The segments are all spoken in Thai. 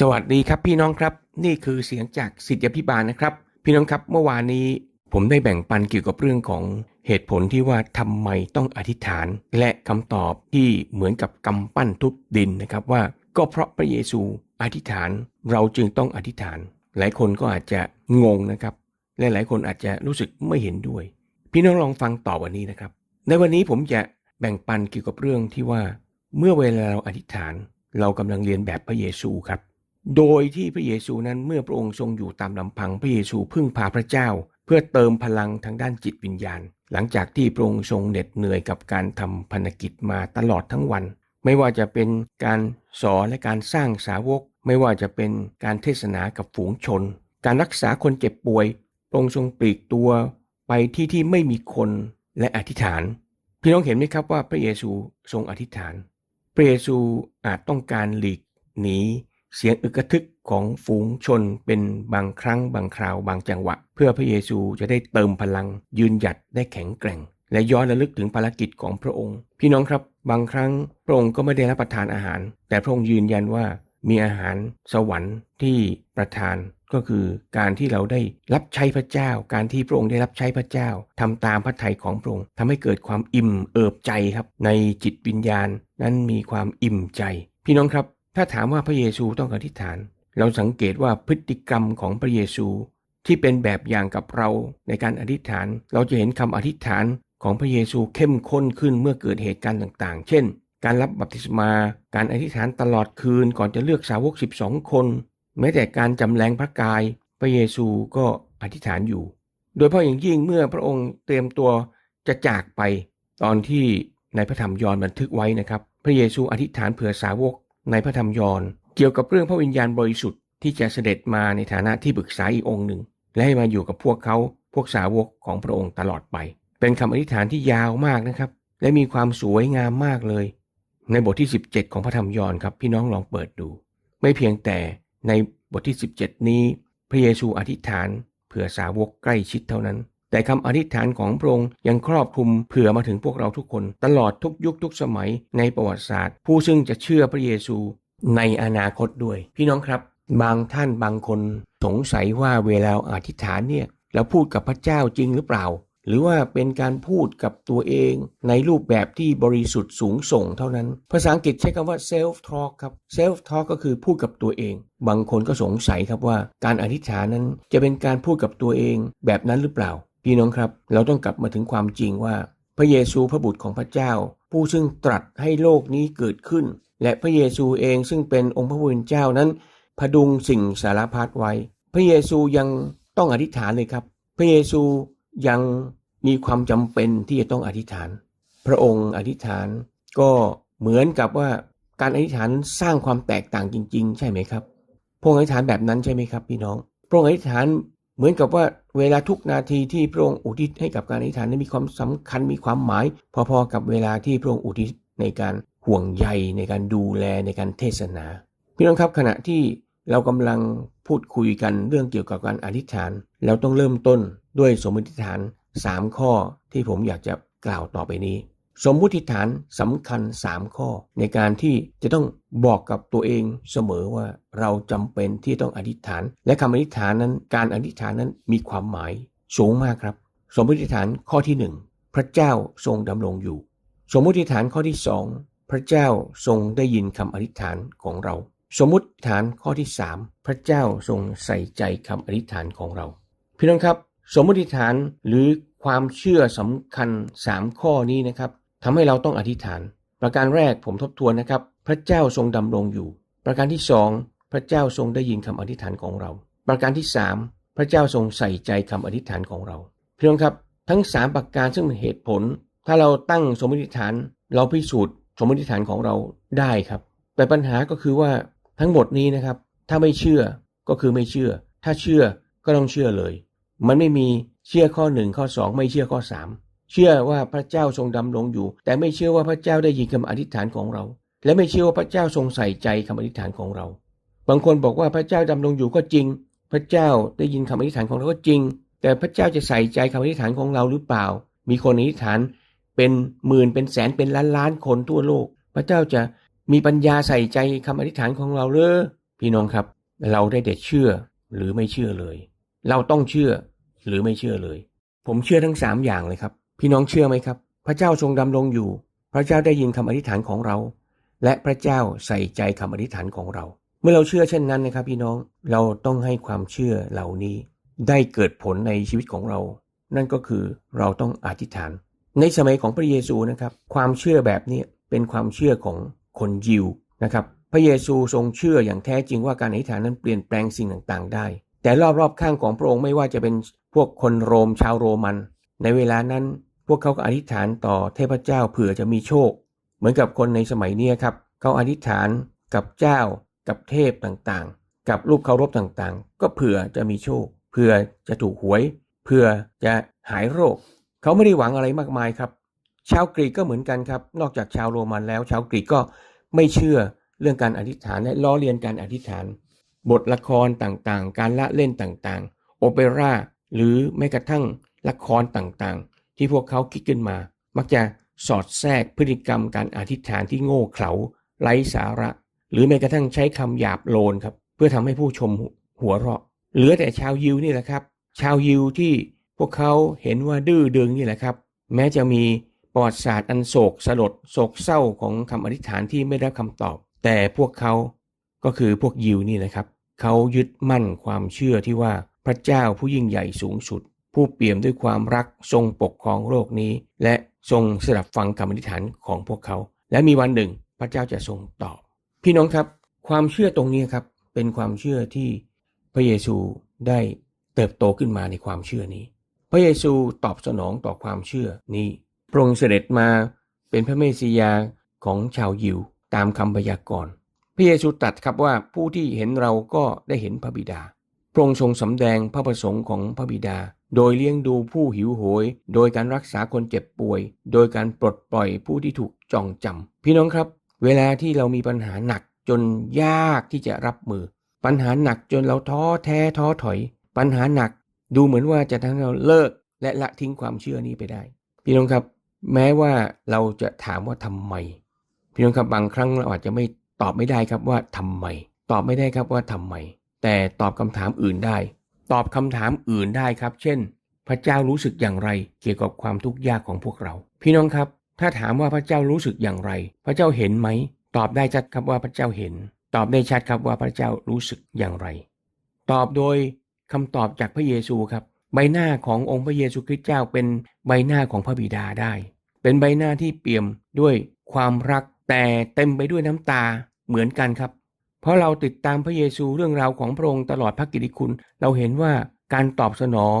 สวัสดีครับพี่น้องครับ นี่คือเสียงจากสิทธิพิบาลนะครับ พี่น้องครับเมื่อวานนี้ผมได้แบ่งปันเกี่ยวกับเรื่องของเหตุผลที่ว่าทำไมต้องอธิษฐาน และคำตอบที่เหมือนกับกำปั้นทุบดินนะครับว่า ก็เพราะพระเยซูอธิษฐานเราจึงต้องอธิษฐาน หลายคนก็อาจจะงงนะครับ และหลายคนอาจจะรู้สึกไม่เห็นด้วย พี่น้องลองฟังต่อวันนี้นะครับ ในวันนี้ผมจะแบ่งปันเกี่ยวกับเรื่องที่ว่า เมื่อเวลาเราอธิษฐาน เรากำลังเรียนแบบพระเยซูครับ โดยที่พระเยซูนั้นเมื่อพระองค์ทรงอยู่ตามลำพังพระเยซูพึ่งพาพระเจ้า เพื่อเติมพลังทางด้านจิตวิญญาณ หลังจากที่พระองค์ทรงเหน็ดเหนื่อยกับการทำพันกิจมาตลอดทั้งวัน ไม่ว่าจะเป็นการสอนและการสร้างสาวก ไม่ว่าจะเป็นการเทศนากับฝูงชน การรักษาคนเจ็บป่วยพระองค์ทรงปลีกตัว ไปที่ที่ไม่มีคนและอธิษฐาน พี่น้องเห็นไหมครับว่าพระเยซูทรงอธิษฐาน พระเยซูอาจต้องการหลีกหนี เสียงอึกทึกของฝูงชนเป็นบางครั้งบางคราวบางจังหวะ เพื่อพระเยซูจะได้เติมพลัง ยืนหยัดได้แข็งแกร่ง และย้อนระลึกถึงภารกิจของพระองค์ พี่น้องครับ บางครั้งพระองค์ก็ไม่ได้รับประทานอาหาร แต่พระองค์ยืนยันว่ามีอาหารสวรรค์ที่ประทานก็คือการที่เราได้รับใช้พระเจ้า การที่พระองค์ได้รับใช้พระเจ้าทำตามพระทัยของพระองค์ทำให้เกิดความอิ่มเอิบใจครับ ในจิตวิญญาณนั้นมีความอิ่มใจ พี่น้องครับ ถ้าถามว่าพระเยซูต้องอธิษฐาน เราสังเกตว่าพฤติกรรมของพระเยซูที่เป็นแบบอย่างกับเราในการอธิษฐาน เราจะเห็นคำอธิษฐานของพระเยซูเข้มข้นขึ้นเมื่อเกิดเหตุการณ์ต่างๆ เช่น การรับบัพติศมา การอธิษฐานตลอดคืนก่อนจะเลือกสาวก 12 คน แม้แต่การจำแรงพระกาย พระเยซูก็อธิษฐานอยู่ โดยเฉพาะอย่างยิ่งเมื่อพระองค์เตรียมตัวจะจากไป ตอนที่ในพระธรรมยอห์นบันทึกไว้นะครับ พระเยซูอธิษฐานเผื่อสาวก ในพระธรรมยอห์นเกี่ยวกับเรื่องพระวิญญาณบริสุทธิ์ที่จะเสด็จมาในฐานะที่ปรึกษาอีกองค์หนึ่ง และให้มาอยู่กับพวกเขาพวกสาวกของพระองค์ตลอดไป เป็นคำอธิษฐานที่ยาวมากนะครับ และมีความสวยงามมากเลย ในบทที่ 17 ของพระธรรมยอห์นครับพี่น้องลองเปิดดู ไม่เพียงแต่ในบทที่ 17 นี้ พระเยซูอธิษฐานเผื่อสาวกใกล้ชิดเท่านั้น แต่คำอธิษฐานของพระองค์ยังครอบคลุมเผื่อมาถึงพวกเราทุกคน ตลอดทุกยุคทุกสมัยในประวัติศาสตร์ ผู้ซึ่งจะเชื่อพระเยซูในอนาคตด้วย พี่น้องครับ บางท่านบางคนสงสัยว่าเวลาอธิษฐานเนี่ยเราพูดกับพระเจ้าจริงหรือเปล่า หรือว่าเป็นการพูดกับตัวเองในรูปแบบที่บริสุทธิ์สูงส่งเท่านั้น ภาษาอังกฤษใช้คำว่า self talk ครับ self talk ก็คือพูดกับตัวเอง บางคนก็สงสัยครับว่า การอธิษฐานนั้นจะเป็นการพูดกับตัวเองแบบนั้นหรือเปล่า พี่น้องครับ เราต้องกลับมาถึงความจริงว่า พระเยซูพระบุตรของพระเจ้า ผู้ซึ่งตรัสให้โลกนี้เกิดขึ้น และพระเยซูเองซึ่งเป็นองค์พระผู้เป็นเจ้านั้นพดุงสิ่งสารพัดไว้ พระเยซูยังต้องอธิษฐานเลยครับ พระเยซูยังมีความจำเป็นที่จะต้องอธิษฐาน พระองค์อธิษฐานก็เหมือนกับว่าการอธิษฐานสร้างความแตกต่างจริง ๆ ใช่ไหมครับพระองค์อธิษฐานแบบนั้นใช่ไหมครับพี่น้องพระองค์อธิษฐาน เหมือนกับว่าเวลาทุกนาทีที่พระองค์อุทิศให้กับการอธิษฐานนั้นมีความสำคัญมีความหมาย พอๆกับเวลาที่พระองค์อุทิศในการห่วงใยในการดูแลในการเทศนา พี่น้องครับขณะที่เรากำลังพูดคุยกันเรื่องเกี่ยวกับการอธิษฐาน เราต้องเริ่มต้นด้วยสมมติฐาน 3 ข้อที่ผมอยากจะกล่าวต่อไปนี้ สมมุติฐานสำคัญ 3 ข้อ ในการที่จะต้องบอกกับตัวเองเสมอว่าเราจำเป็นที่ต้องอธิษฐาน และคำอธิษฐานนั้น การอธิษฐานนั้นมีความหมายสูงมากครับ สมมติฐานข้อที่ 1 พระเจ้าทรงดำรงอยู่ สมมติฐานข้อที่ 2 พระเจ้าทรงได้ยินคำอธิษฐานของเรา สมมติฐานข้อที่ 3 พระเจ้าทรงใส่ใจคำอธิษฐานของเรา พี่น้องครับ สมมติฐานหรือความเชื่อสำคัญ 3 ข้อนี้นะครับ ทำให้เราต้องอธิษฐาน ประการแรกผมทบทวนนะครับ พระเจ้าทรงดำรงอยู่ ประการที่2พระเจ้าทรงได้ยินคำอธิษฐานของเรา ประการที่3พระเจ้าทรงใส่ใจคำอธิษฐานของเราเพี่น้องครับทั้ง 3 ประการซึ่งเป็นเหตุผล ถ้าเราตั้งสมมติฐาน เราพิสูจน์สมมติฐานของเราได้ครับ แต่ปัญหาก็คือว่าทั้งหมดนี้นะครับ ถ้าไม่เชื่อก็คือไม่เชื่อ ถ้าเชื่อก็ต้องเชื่อเลย มันไม่มีเชื่อข้อหนึ่งข้อสองไม่เชื่อข้อสาม เชื่อว่าพระเจ้าทรงดำรงอยู่ แต่ไม่เชื่อว่าพระเจ้าได้ยินคำอธิษฐานของเรา และไม่เชื่อว่าพระเจ้าทรงใส่ใจคำอธิษฐานของเรา บางคนบอกว่าพระเจ้าดำรงอยู่ก็จริง พระเจ้าได้ยินคำอธิษฐานของเราก็จริง แต่พระเจ้าจะใส่ใจคำอธิษฐานของเราหรือเปล่า มีคนอธิษฐานเป็นหมื่นเป็นแสนเป็นล้านล้านคนทั่วโลก พระเจ้าจะมีปัญญาใส่ใจคำอธิษฐานของเราหรือพี่น้องครับ เราได้แต่เชื่อหรือไม่เชื่อเลย เราต้องเชื่อหรือไม่เชื่อเลย ผมเชื่อทั้งสามอย่างเลยครับ พี่น้องเชื่อไหมครับ พระเจ้าทรงดำรงอยู่ พระเจ้าได้ยินคำอธิษฐานของเรา และพระเจ้าใส่ใจคำอธิษฐานของเรา เมื่อเราเชื่อเช่นนั้นนะครับ พี่น้องเราต้องให้ความเชื่อเหล่านี้ ได้เกิดผลในชีวิตของเรา นั่นก็คือเราต้องอธิษฐาน ในสมัยของพระเยซูนะครับ ความเชื่อแบบนี้เป็นความเชื่อของคนยิวนะครับพระเยซูทรงเชื่ออย่างแท้จริงว่าการอธิษฐานนั้นเปลี่ยนแปลงสิ่งต่างๆ ได้ แต่รอบๆข้างของพระองค์ไม่ว่าจะเป็นพวกคนโรมชาวโรมัน ในเวลานั้น พวกเขาก็อธิษฐานต่อเทพเจ้าเผื่อจะมีโชค เหมือนกับคนในสมัยนี้ครับเขาอธิษฐานกับเจ้า กับเทพต่างๆ กับรูปเคารพต่างๆ ก็เผื่อจะมีโชค เผื่อจะถูกหวย เผื่อจะหายโรค เขาไม่ได้หวังอะไรมากมายครับ ชาวกรีกก็เหมือนกันครับ นอกจากชาวโรมันแล้ว ชาวกรีกก็ไม่เชื่อเรื่องการอธิษฐานและล้อเลียนการอธิษฐาน บทละครต่างๆ การละเล่นต่างๆ โอเปร่าหรือแม้กระทั่งละครต่างๆ ที่พวกเขาคิดขึ้นมา มักจะสอดแทรกพฤติกรรมการอธิษฐานที่โง่เขลาไร้สาระ หรือแม้กระทั่งใช้คำหยาบโลนครับ เพื่อทำให้ผู้ชมหัวเราะ เหลือแต่ชาวยิวนี่แหละครับ ชาวยิวที่พวกเขาเห็นว่าดื้อดึงนี่แหละครับ แม้จะมีประวัติศาสตร์อันโศกสลดโศกเศร้าของคำอธิษฐานที่ไม่ได้คำตอบ แต่พวกเขาก็คือพวกยิวนี่แหละครับ เขายึดมั่นความเชื่อที่ว่าพระเจ้าผู้ยิ่งใหญ่สูงสุด ผู้เปี่ยมด้วยความรักทรงปกครองโลกนี้ และทรงสดับฟังคำอธิษฐานของพวกเขา และมีวันหนึ่งพระเจ้าจะทรงตอบ พี่น้องครับ ความเชื่อตรงนี้ครับ เป็นความเชื่อที่พระเยซูได้เติบโตขึ้นมาในความเชื่อนี้ พระเยซูตอบสนองต่อความเชื่อนี้พระองค์เสด็จมาเป็นพระเมสสิยาของชาวยิวตามคำพยากรณ์ พระเยซูตรัสครับว่าผู้ที่เห็นเราก็ได้เห็นพระบิดา พระองค์ทรงสำแดงพระประสงค์ของพระบิดา โดยเลี้ยงดูผู้หิวโหย โดยการรักษาคนเจ็บป่วย โดยการปลดปล่อยผู้ที่ถูกจองจำพี่น้องครับ เวลาที่เรามีปัญหาหนักจนยากที่จะรับมือ ปัญหาหนักจนเราท้อแท้ท้อถอย ปัญหาหนักดูเหมือนว่าจะทำให้เราเลิกและละทิ้งความเชื่อนี้ไปได้ พี่น้องครับ แม้ว่าเราจะถามว่าทำไม พี่น้องครับบางครั้งเราอาจจะไม่ตอบไม่ได้ครับว่าทำไม ตอบไม่ได้ครับว่าทำไม แต่ตอบคำถามอื่นได้ ตอบคำถามอื่นได้ครับ เช่น พระเจ้ารู้สึกอย่างไร เกี่ยวกับความทุกข์ยากของพวกเรา พี่น้องครับ ถ้าถามว่าพระเจ้ารู้สึกอย่างไร พระเจ้าเห็นไหม ตอบได้ชัดครับว่าพระเจ้าเห็น ตอบได้ชัดครับว่าพระเจ้ารู้สึกอย่างไร ตอบโดยคำตอบจากพระเยซูครับ ใบหน้าขององค์พระเยซูคริสต์เจ้าเป็นใบหน้าของพระบิดาได้ เป็นใบหน้าที่เปี่ยมด้วยความรักแต่เต็มไปด้วยน้ำตาเหมือนกันครับ เพราะเราติดตามพระเยซูเรื่องราวของพระองค์ตลอดพระกิติคุณ เราเห็นว่าการตอบสนอง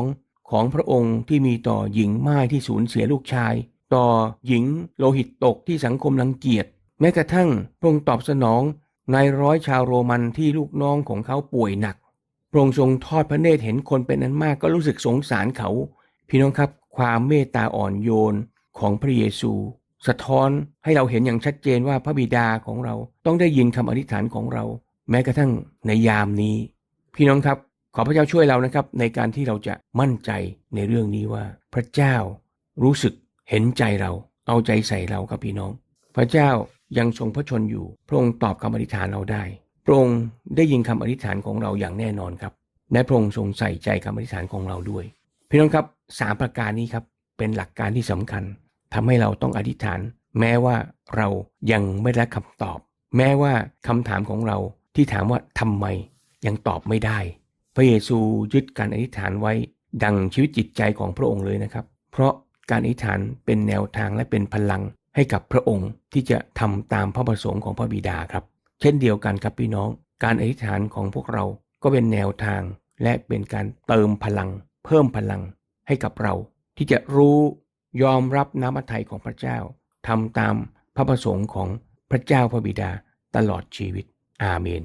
ของพระองค์ที่มีต่อหญิงม่ายที่สูญเสียลูกชาย ต่อหญิงโลหิตตกที่สังคมรังเกียจ แม้กระทั่งพระองค์ตอบสนองนายร้อยชาวโรมันที่ลูกน้องของเขาป่วยหนักพระองค์ทรงทอดพระเนตรเห็นคนเป็นนั้นมากก็รู้สึกสงสารเขา พี่น้องครับ ความเมตตาอ่อนโยนของพระเยซู สะท้อนให้เราเห็นอย่างชัดเจนว่าพระบิดาของเราต้องได้ยินคำอธิษฐานของเรา แม้กระทั่งในยามนี้ พี่น้องครับ ขอพระเจ้าช่วยเรานะครับ ในการที่เราจะมั่นใจในเรื่องนี้ว่า พระเจ้ารู้สึกเห็นใจเรา เอาใจใส่เราครับพี่น้อง พระเจ้ายังทรงพระชนอยู่ พระองค์ตอบคำอธิษฐานเราได้ พระองค์ได้ยินคำอธิษฐานของเราอย่างแน่นอนครับ และพระองค์ทรงใส่ใจคำอธิษฐานของเราด้วย พี่น้องครับสามประการนี้ครับเป็นหลักการที่สำคัญ ทำให้เราต้องอธิษฐาน แม้ว่าเรายังไม่ได้คำตอบ แม้ว่าคำถามของเราที่ถามว่าทำไมยังตอบไม่ได้ พระเยซูยึดการอธิษฐานไว้ ดังชีวิตจิตใจของพระองค์เลยนะครับ เพราะการอธิษฐานเป็นแนวทางและเป็นพลังให้กับพระองค์ที่จะทำตามพระประสงค์ของพระบิดาครับ เช่นเดียวกันครับพี่น้อง การอธิษฐานของพวกเราก็เป็นแนวทาง และเป็นการเติมพลัง เพิ่มพลังให้กับเรา ที่จะรู้ ยอมรับน้ำพระทัยของพระเจ้าทำตามพระประสงค์ของพระเจ้าพระบิดาตลอดชีวิต อาเมน